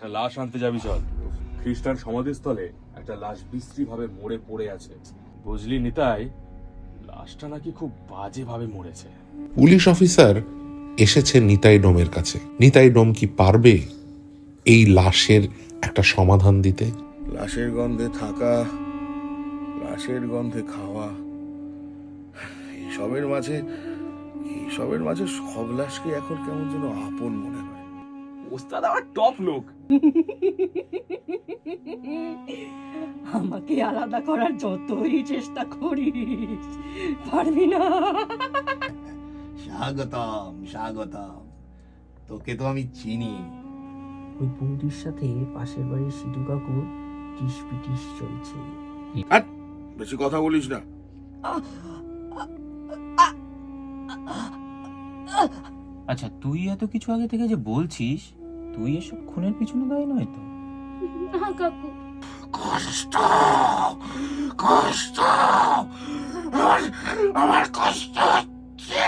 একটা লাশ আনতে যাবি চল। খ্রিস্টান সমাধিস্থলে একটা লাশ বিশ্রী ভাবে মরে পড়ে আছে। বুঝলি নিতাই লাশটা নাকি খুব বাজে ভাবে মরেছে। পুলিশ অফিসার এসেছে নিতাই ডোমের কাছে। নিতাই ডোম কি পারবে এই লাশের একটা সমাধান দিতে? লাশের গন্ধে থাকা লাশের গন্ধে খাওয়া এইসবের মাঝে এইসবের মাঝে সব লাশকে এখন কেমন যেন আপন মনে হয়। ওস্তাদ আমার টপ লোক আমাকে আলাদা করার যতই চেষ্টা করিস পারবি না। স্বাগতম স্বাগতম। তোকে তো আমি চিনি। ওই বৌদির সাথে পাশের বাড়ির সিধু কাকুর টিস পিটিস চলছে। বেশি কথা বলিস না। আচ্ছা তুই এত কিছু আগে থেকে যে বলছিস? তুই এসব খুনের পিছনে দায়ী নয় তো? না কাকু। কষ্ট কষ্ট। আমার আমার কষ্ট হচ্ছে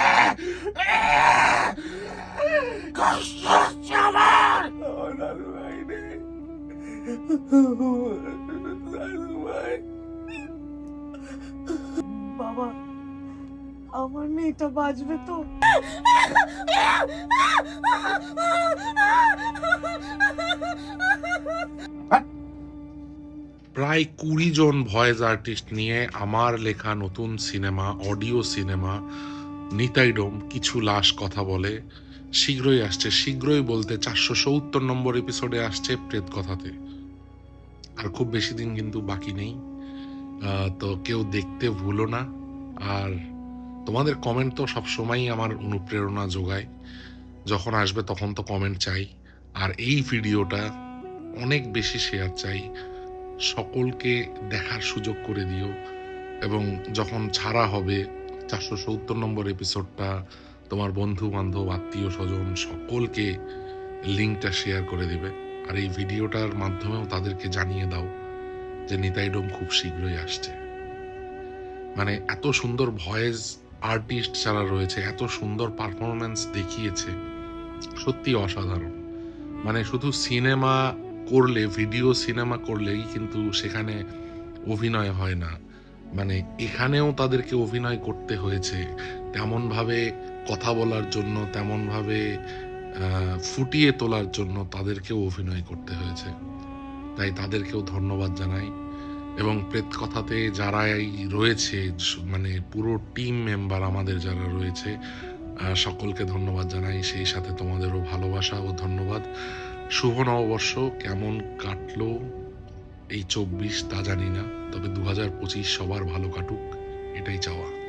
কষ্ট হচ্ছে আমার। বাবা আমার মেয়েটা বাঁচবে তো। প্রায় কুড়ি জন ভয়েস আর্টিস্ট নিয়ে আমার লেখা নতুন সিনেমা, অডিও সিনেমা নিতাইডোম কিছু লাশ কথা বলে। শীঘ্রই আসছে, শীঘ্রই বলতে চারশো সত্তর নম্বর এপিসোডে আসছে প্রেত কথাতে। আর খুব বেশি দিন কিন্তু বাকি নেই। তো কেউ দেখতে ভুলো না। আর তোমাদের কমেন্ট তো সব সবসময়ই আমার অনুপ্রেরণা যোগায়। যখন আসবে তখন তো কমেন্ট চাই। আর এই ভিডিওটা অনেক বেশি শেয়ার চাই। সকলকে দেখার সুযোগ করে দিও। এবং যখন ছাড়া হবে, চারশো সত্তর নম্বর এপিসোডটা তোমার বন্ধু বান্ধব আত্মীয় স্বজন সকলকে লিঙ্কটা শেয়ার করে দিবে। আর এই ভিডিওটার মাধ্যমেও তাদেরকে জানিয়ে দাও যে নিতাইডোম খুব শীঘ্রই আসছে। মানে এত সুন্দর ভয়েস আর্টিস্ট যারা রয়েছে, এত সুন্দর পারফরমেন্স দেখিয়েছে, সত্যি অসাধারণ। মানে শুধু সিনেমা করলে ভিডিও সিনেমা করলেই কিন্তু সেখানে অভিনয় হয় না। মানে এখানেও তাদেরকে অভিনয় করতে হয়েছে। তেমনভাবে কথা বলার জন্য, তেমনভাবে ফুটিয়ে তোলার জন্য তাদেরকেও অভিনয় করতে হয়েছে। তাই তাদেরকেও ধন্যবাদ জানাই। এবং প্রেতকথাতে যারা রয়েছে মানে পুরো টিম মেম্বার আমাদের যারা রয়েছে সকলকে ধন্যবাদ জানাই। সেই সাথে তোমাদেরও ভালোবাসা ও ধন্যবাদ। শুভ নববর্ষ। কেমন কাটলো এই চব্বিশ তা জানি না, তবে দু হাজার পঁচিশ সবার ভালো কাটুক। এটাই চাওয়া।